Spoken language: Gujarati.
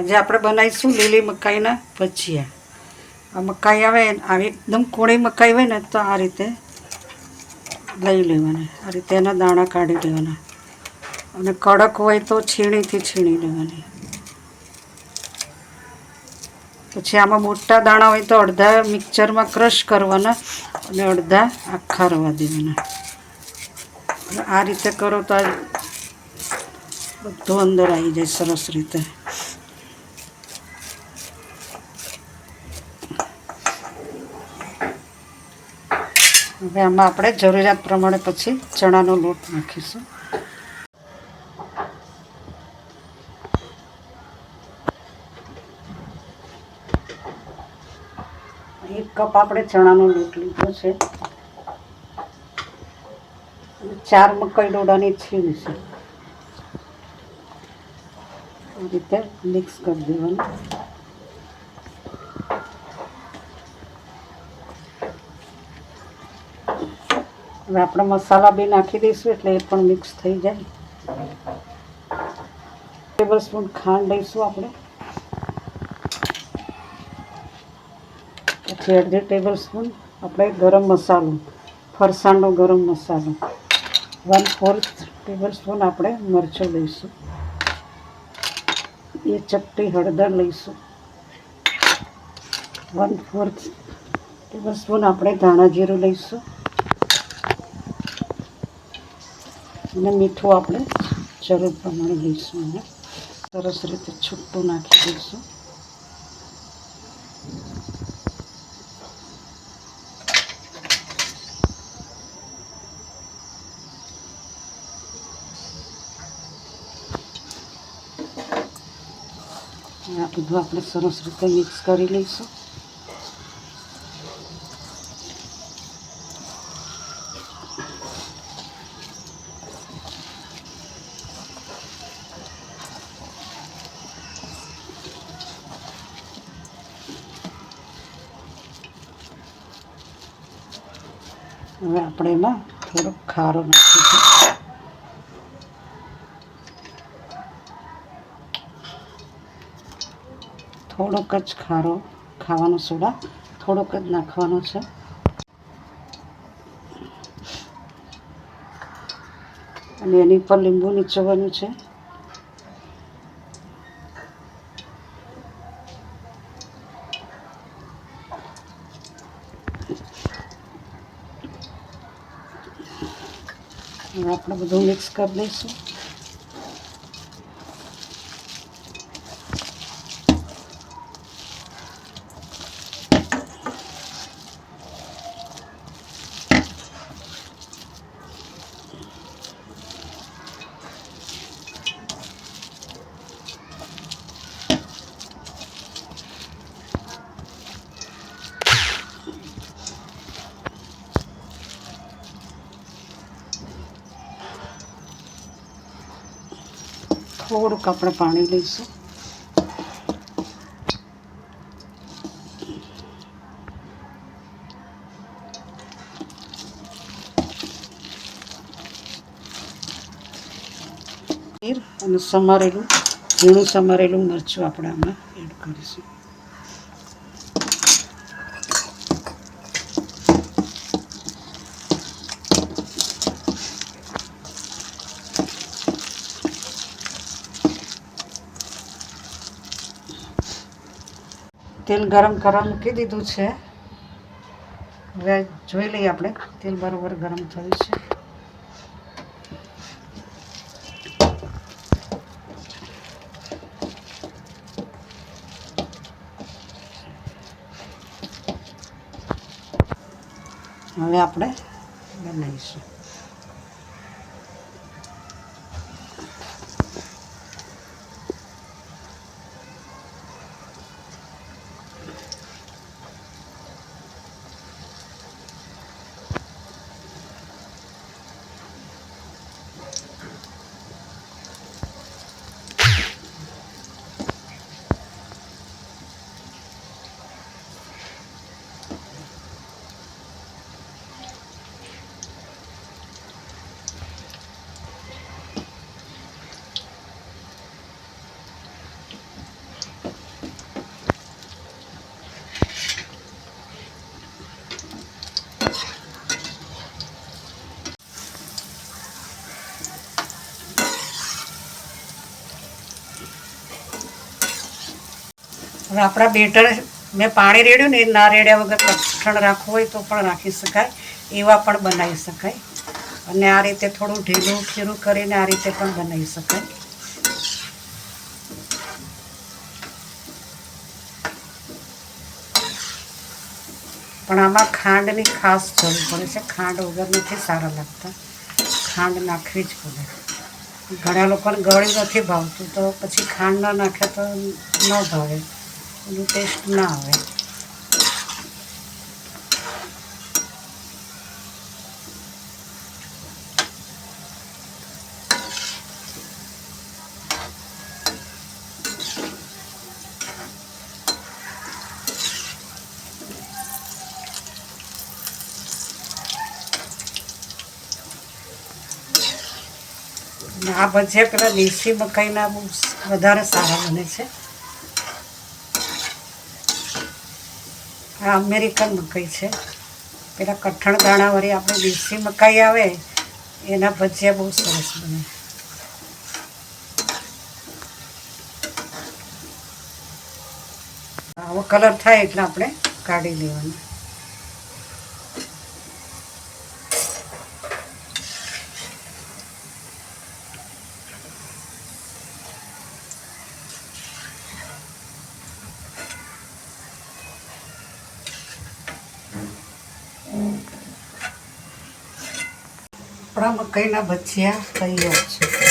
આજે આપણે બનાવીશું લીલી મકાઈના ભજીયા. આ મકાઈ આવે આવી એકદમ કોળી મકાઈ હોય ને, તો આ રીતે લઈ લેવાના. આ રીતે એના દાણા કાઢી લેવાના. અને કડક હોય તો છીણીથી છીણી લેવાની. પછી આમાં મોટા દાણા હોય તો અડધા મિક્સરમાં ક્રશ કરવાના અને અડધા આખા રવા દેવાના. આ રીતે કરો તો બધું અંદર આવી જાય સરસ રીતે. હવે આમાં આપણે જરૂરિયાત પ્રમાણે પછી ચણાનો લોટ નાખીશું. એક કપ આપણે ચણાનો લોટ લીધો છે. ચાર મકાઈ ડોડાની છીણ છે. આ રીતે મિક્સ કરી દેવાનું. હવે આપણે મસાલા બી નાખી દઈશું એટલે એ પણ મિક્સ થઈ જાય. ટેબલ સ્પૂન ખાંડ લઈશું આપણે. પછી અડધી ટેબલ સ્પૂન આપણે ગરમ મસાલો, ફરસાણનો ગરમ મસાલો. વન ફોર્થ ટેબલ સ્પૂન આપણે મરચું લઈશું. એ ચપટી હળદર લઈશું. વન ફોર્થ ટેબલ સ્પૂન આપણે ધાણા જીરું લઈશું. અને મીઠું આપણે જરૂર પ્રમાણે લઈશું અને સરસ રીતે છૂટું નાખી દઈશું. આ બધું આપણે સરસ રીતે મિક્સ કરી લઈશું. હવે આપણે એમાં થોડોક ખારો નાખીશું. થોડોક જ ખારો ખાવાનો સોડા, થોડોક જ નાખવાનો છે. અને એની પર લીંબુ નીચોવાનું છે. આપણે બધું મિક્સ કરી દઈશું થોડુંક આપણે પાણી લઈશું. અને સમારેલું ઝીણું સમારેલું મરચું આપણે આમાં એડ કરીશું. તેલ ગરમ કરવા મૂકી દીધું છે. હવે જોઈ લઈએ આપણે, તેલ બરાબર ગરમ થયું છે. હવે આપણે બનાવીશું. હવે આપણા બેટર મેં પાણી રેડ્યું ને એ ના રેડ્યા વગર કઠણ રાખવું હોય તો પણ રાખી શકાય, એવા પણ બનાવી શકાય. અને આ રીતે થોડું ઢીલું ખીરું કરીને આ રીતે પણ બનાવી શકાય. પણ આમાં ખાંડની ખાસ જરૂર પડે છે. ખાંડ વગર નથી સારા લાગતા. ખાંડ નાખવી જ પડે. ઘણા લોકોને ગળ્યું નથી ભાવતું, તો પછી ખાંડ ના નાખે તો ન ભાવે. એનું ટેસ્ટ ના આવે. આ ભજીયા દેશી મકાઈના બહુ વધારે સારા બને છે. આ અમેરિકન મકાઈ છે. પેલા કઠણ દાણાવાળી આપણે દેશી મકાઈ આવે, એના ભજીયા બહુ સરસ બને. આવો કલર થાય એટલે આપણે કાઢી લેવાનું. આપણા મકાઈના ભજીયા તૈયાર છે